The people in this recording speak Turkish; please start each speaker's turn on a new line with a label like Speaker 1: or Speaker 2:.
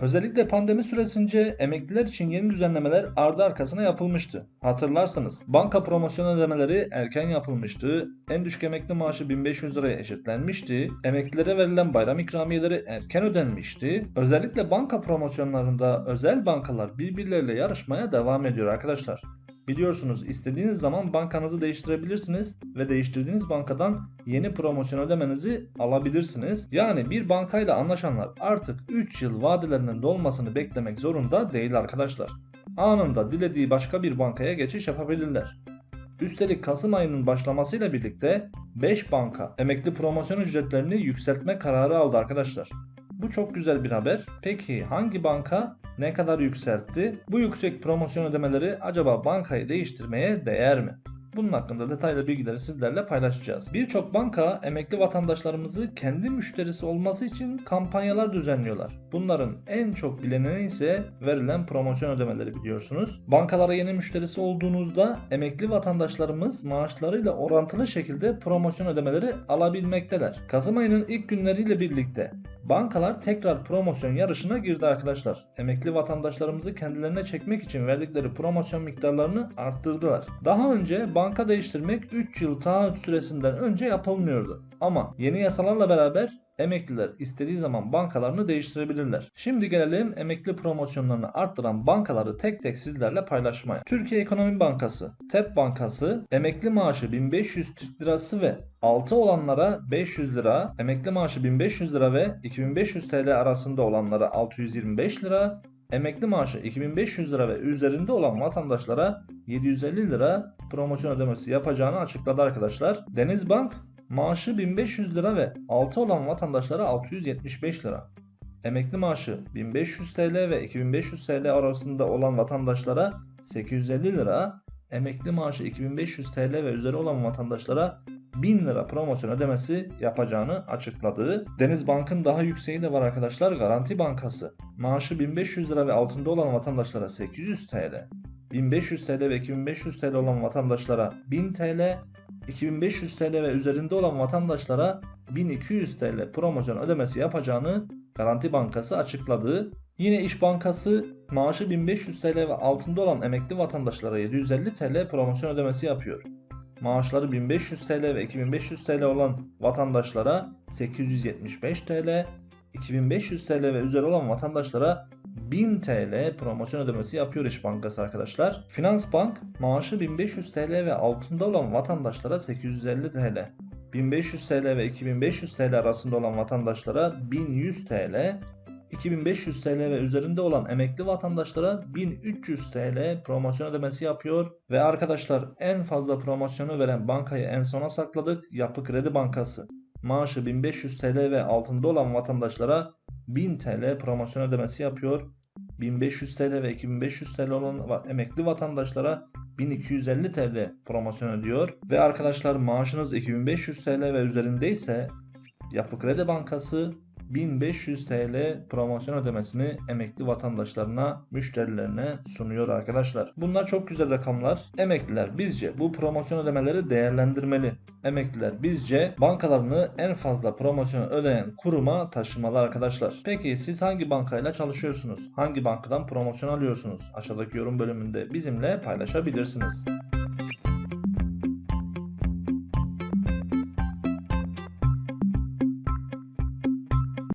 Speaker 1: Özellikle pandemi süresince emekliler için yeni düzenlemeler ardı arkasına yapılmıştı. Hatırlarsanız banka promosyon ödemeleri erken yapılmıştı, en düşük emekli maaşı 1500 liraya eşitlenmişti, emeklilere verilen bayram ikramiyeleri erken ödenmişti. Özellikle banka promosyonlarında özel bankalar birbirleriyle yarışmaya devam ediyor arkadaşlar. Biliyorsunuz istediğiniz zaman bankanızı değiştirebilirsiniz ve değiştirdiğiniz bankadan yeni promosyon ödemenizi alabilirsiniz. Yani bir bankayla anlaşanlar artık 3 yıl vadelerinin dolmasını beklemek zorunda değil arkadaşlar. Anında dilediği başka bir bankaya geçiş yapabilirler. Üstelik Kasım ayının başlamasıyla birlikte 5 banka emekli promosyon ücretlerini yükseltme kararı aldı arkadaşlar. Bu çok güzel bir haber. Peki hangi banka ne kadar yükseltti? Bu yüksek promosyon ödemeleri acaba bankayı değiştirmeye değer mi? Bunun hakkında detaylı bilgileri sizlerle paylaşacağız. Birçok banka emekli vatandaşlarımızı kendi müşterisi olması için kampanyalar düzenliyorlar. Bunların en çok bilineni ise verilen promosyon ödemeleri biliyorsunuz. Bankalara yeni müşterisi olduğunuzda emekli vatandaşlarımız maaşlarıyla orantılı şekilde promosyon ödemeleri alabilmekteler. Kasım ayının ilk günleriyle birlikte Bankalar tekrar promosyon yarışına girdi arkadaşlar. Emekli vatandaşlarımızı kendilerine çekmek için verdikleri promosyon miktarlarını arttırdılar. Daha önce banka değiştirmek 3 yıl taahhüt süresinden önce yapılmıyordu. Ama yeni yasalarla beraber emekliler istediği zaman bankalarını değiştirebilirler. Şimdi gelelim emekli promosyonlarını arttıran bankaları tek tek sizlerle paylaşmaya. Türkiye Ekonomi Bankası, TEP Bankası emekli maaşı 1500 Türk Lirası ve 6 olanlara 500 lira, emekli maaşı 1500 lira ve 2500 TL arasında olanlara 625 lira, emekli maaşı 2500 lira ve üzerinde olan vatandaşlara 750 lira promosyon ödemesi yapacağını açıkladı arkadaşlar. Denizbank maaşı 1500 lira ve altı olan vatandaşlara 675 lira. Emekli maaşı 1500 TL ve 2500 TL arasında olan vatandaşlara 850 lira, emekli maaşı 2500 TL ve üzeri olan vatandaşlara 1000 lira promosyon ödemesi yapacağını açıkladı. Denizbank'ın daha yükseği de var arkadaşlar Garanti Bankası. Maaşı 1500 lira ve altında olan vatandaşlara 800 TL, 1500 TL ve 2500 TL olan vatandaşlara 1000 TL, 2500 TL ve üzerinde olan vatandaşlara 1200 TL promosyon ödemesi yapacağını Garanti Bankası açıkladı. Yine İş Bankası maaşı 1500 TL ve altında olan emekli vatandaşlara 750 TL promosyon ödemesi yapıyor. Maaşları 1500 TL ve 2500 TL olan vatandaşlara 875 TL, 2500 TL ve üzeri olan vatandaşlara 1000 TL promosyon ödemesi yapıyor İş Bankası arkadaşlar. Finansbank maaşı 1500 TL ve altında olan vatandaşlara 850 TL. 1500 TL ve 2500 TL arasında olan vatandaşlara 1100 TL, 2500 TL ve üzerinde olan emekli vatandaşlara 1300 TL promosyon ödemesi yapıyor. Ve arkadaşlar en fazla promosyonu veren bankayı en sona sakladık. Yapı Kredi Bankası. Maaşı 1500 TL ve altında olan vatandaşlara 1000 TL promosyon ödemesi yapıyor. 1500 TL ve 2500 TL olan emekli vatandaşlara 1250 TL promosyon ödüyor. Ve arkadaşlar maaşınız 2500 TL ve üzerindeyse Yapı Kredi Bankası 1500 TL promosyon ödemesini emekli vatandaşlarına, müşterilerine sunuyor arkadaşlar. Bunlar çok güzel rakamlar. Emekliler bizce bu promosyon ödemeleri değerlendirmeli. Emekliler bizce bankalarını en fazla promosyon ödeyen kuruma taşımalı arkadaşlar. Peki siz hangi bankayla çalışıyorsunuz? Hangi bankadan promosyon alıyorsunuz? Aşağıdaki yorum bölümünde bizimle paylaşabilirsiniz.